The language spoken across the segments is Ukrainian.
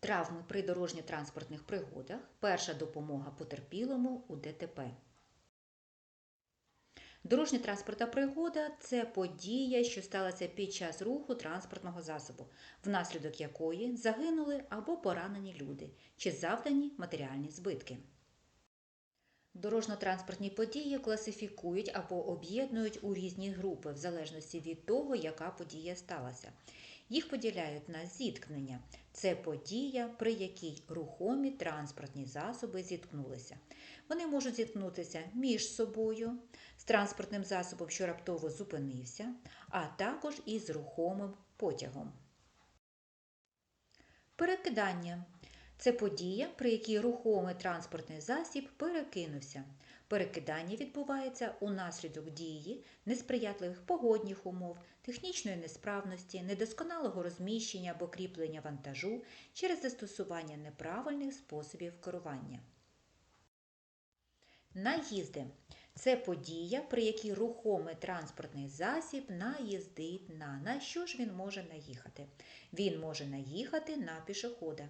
Травми при дорожньо-транспортних пригодах. Перша допомога потерпілому у ДТП. Дорожньо-транспортна пригода це подія, що сталася під час руху транспортного засобу, внаслідок якої загинули або поранені люди чи завдані матеріальні збитки. Дорожньо-транспортні події класифікують або об'єднують у різні групи в залежності від того, яка подія сталася. Їх поділяють на зіткнення. Це подія, при якій рухомі транспортні засоби зіткнулися. Вони можуть зіткнутися між собою, з транспортним засобом, що раптово зупинився, а також із рухомим потягом. Перекидання це подія, при якій рухомий транспортний засіб перекинувся. Перекидання відбувається унаслідок дії несприятливих погодних умов, технічної несправності, недосконалого розміщення або кріплення вантажу через застосування неправильних способів керування. Наїзди це подія, при якій рухомий транспортний засіб наїздить на. На що ж він може наїхати? Він може наїхати на пішохода.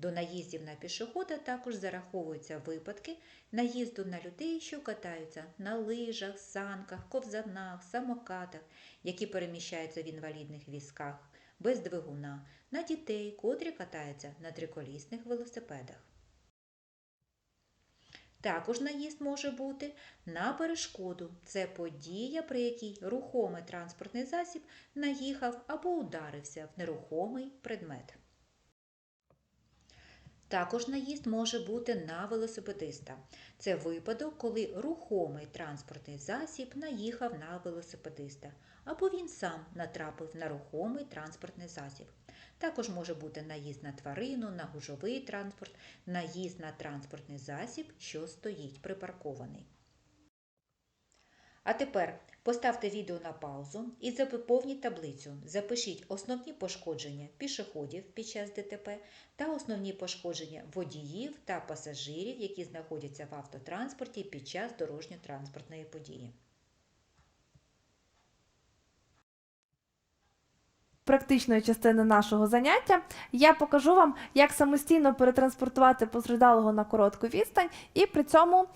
До наїздів на пішохода також зараховуються випадки наїзду на людей, що катаються на лижах, санках, ковзанах, самокатах, які переміщаються в інвалідних візках, без двигуна, на дітей, котрі катаються на триколісних велосипедах. Також наїзд може бути на перешкоду. Це подія, при якій рухомий транспортний засіб наїхав або ударився в нерухомий предмет. Також наїзд може бути на велосипедиста. Це випадок, коли рухомий транспортний засіб наїхав на велосипедиста, або він сам натрапив на рухомий транспортний засіб. Також може бути наїзд на тварину, на гужовий транспорт, наїзд на транспортний засіб, що стоїть припаркований. А тепер поставте відео на паузу і заповніть таблицю. Запишіть основні пошкодження пішоходів під час ДТП та основні пошкодження водіїв та пасажирів, які знаходяться в автотранспорті під час дорожньо-транспортної події. Практичної частини нашого заняття я покажу вам, як самостійно перетранспортувати постраждалого на коротку відстань і при цьому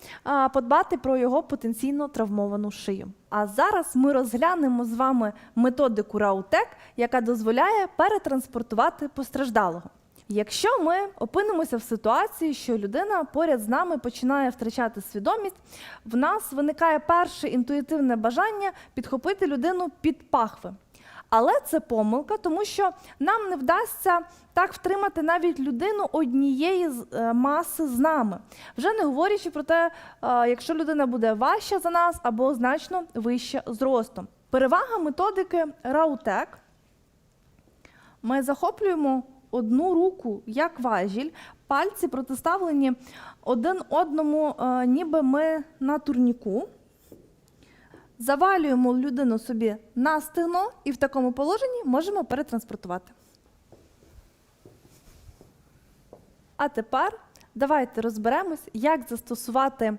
подбати про його потенційно травмовану шию. А зараз ми розглянемо з вами методику Раутек, яка дозволяє перетранспортувати постраждалого. Якщо ми опинимося в ситуації, що людина поряд з нами починає втрачати свідомість, в нас виникає перше інтуїтивне бажання підхопити людину під пахви. Але це помилка, тому що нам не вдасться так втримати навіть людину однієї е, маси з нами. Вже не говорячи про те, е, якщо людина буде важча за нас або значно вища зростом. Перевага методики Раутек. Ми захоплюємо одну руку як важіль, пальці протиставлені один одному, е, ніби ми на турніку. Завалюємо людину собі на стегно і в такому положенні можемо перетранспортувати. А тепер давайте розберемось, як застосувати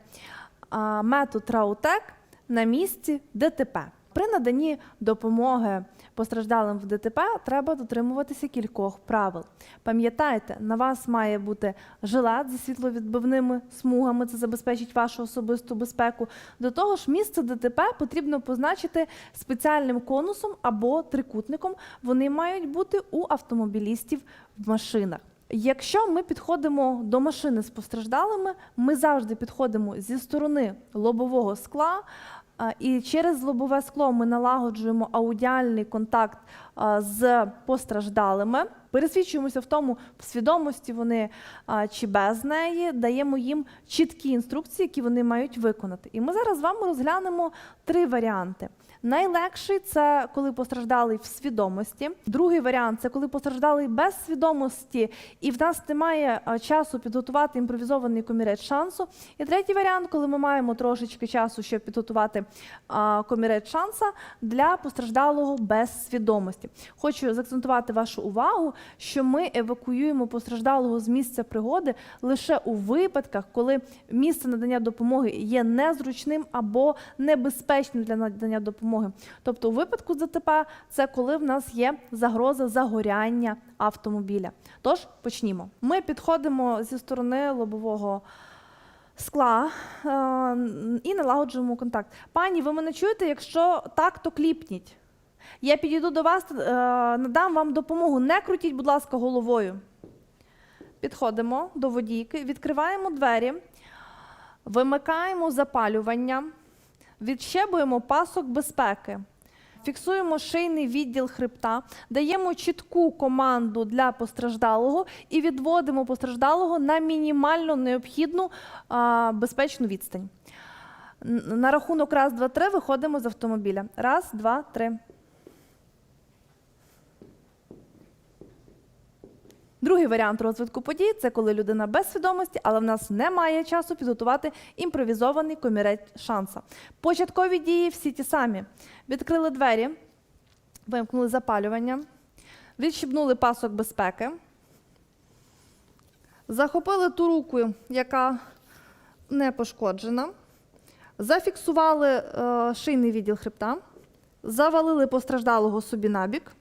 метод Раутек на місці ДТП. При наданні допомоги постраждалим в ДТП треба дотримуватися кількох правил. Пам'ятайте, на вас має бути жилет зі світловідбивними смугами, це забезпечить вашу особисту безпеку. До того ж, місце ДТП потрібно позначити спеціальним конусом або трикутником. Вони мають бути у автомобілістів в машинах. Якщо ми підходимо до машини з постраждалими, ми завжди підходимо зі сторони лобового скла. І через лобове скло ми налагоджуємо аудіальний контакт з постраждалими, пересвідчуємося в тому, в свідомості вони чи без неї, даємо їм чіткі інструкції, які вони мають виконати. І ми зараз з вами розглянемо три варіанти. Найлегший це коли постраждалий в свідомості. Другий варіант це коли постраждалий без свідомості, і в нас немає часу підготувати імпровізований комірець шансу. І третій варіант, коли ми маємо трошечки часу, щоб підготувати комірець шанса для постраждалого без свідомості. Хочу заакцентувати вашу увагу, що ми евакуюємо постраждалого з місця пригоди лише у випадках, коли місце надання допомоги є незручним або небезпечним для надання допомоги. Тобто, у випадку ДТП це коли в нас є загроза загоряння автомобіля. Тож почнімо. Ми підходимо зі сторони лобового скла е, і налагоджуємо контакт. Пані, ви мене чуєте? Якщо так, то кліпніть. Я підійду до вас, е, надам вам допомогу. Не крутіть, будь ласка, головою. Підходимо до водійки, відкриваємо двері, вимикаємо запалювання, відщебуємо пасок безпеки. Фіксуємо шийний відділ хребта, даємо чітку команду для постраждалого і відводимо постраждалого на мінімально необхідну а, безпечну відстань. На рахунок раз, два, три виходимо з автомобіля. Раз, два, три. Другий варіант розвитку подій це коли людина без свідомості, але в нас немає часу підготувати імпровізований комірець шанса. Початкові дії всі ті самі. Відкрили двері, вимкнули запалювання, відщібнули пасок безпеки, захопили ту руку, яка не пошкоджена, зафіксували е, шийний відділ хребта, завалили постраждалого собі набік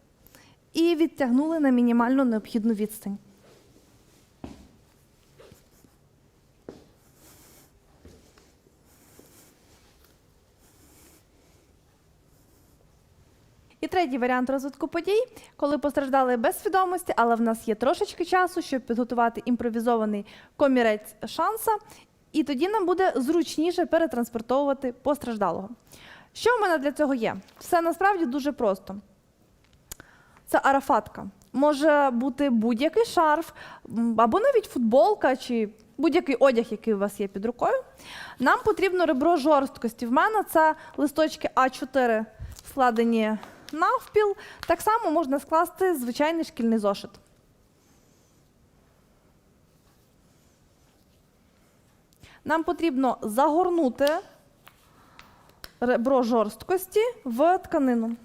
і відтягнули на мінімально необхідну відстань. І третій варіант розвитку подій, коли постраждали без свідомості, але в нас є трошечки часу, щоб підготувати імпровізований комірець шанса, і тоді нам буде зручніше перетранспортовувати постраждалого. Що в мене для цього є? Все насправді дуже просто. Це арафатка. Може бути будь-який шарф, або навіть футболка, чи будь-який одяг, який у вас є під рукою. Нам потрібно ребро жорсткості. В мене це листочки А4 складені навпіл. Так само можна скласти звичайний шкільний зошит. Нам потрібно загорнути ребро жорсткості в тканину.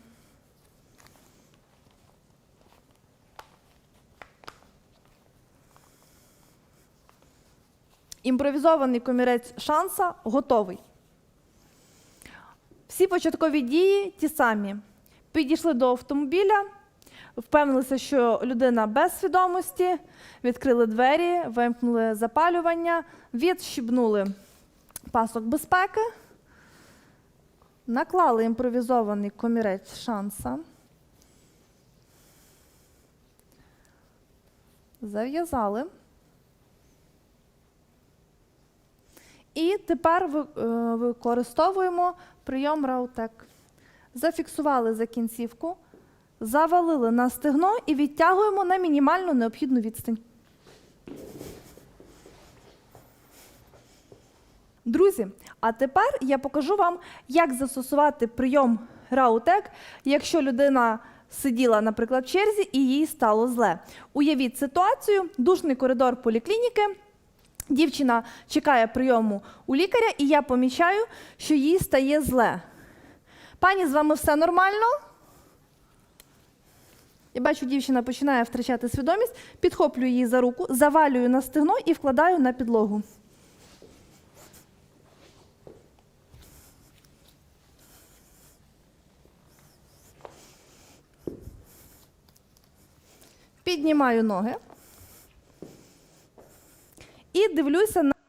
Імпровізований комірець шанса готовий. Всі початкові дії ті самі. Підійшли до автомобіля, впевнилися, що людина без свідомості, відкрили двері, вимкнули запалювання, відщібнули пасок безпеки, наклали імпровізований комірець шанса, зав'язали. І тепер е, використовуємо прийом Раутек. Зафіксували за кінцівку, завалили на стегно і відтягуємо на мінімально необхідну відстань. Друзі, а тепер я покажу вам, як застосувати прийом Раутек, якщо людина сиділа, наприклад, в черзі і їй стало зле. Уявіть ситуацію, душний коридор поліклініки. Дівчина чекає прийому у лікаря, і я помічаю, що їй стає зле. Пані, з вами все нормально? Я бачу, дівчина починає втрачати свідомість, підхоплюю її за руку, завалюю на стегно і вкладаю на підлогу. Піднімаю ноги дивлюся на.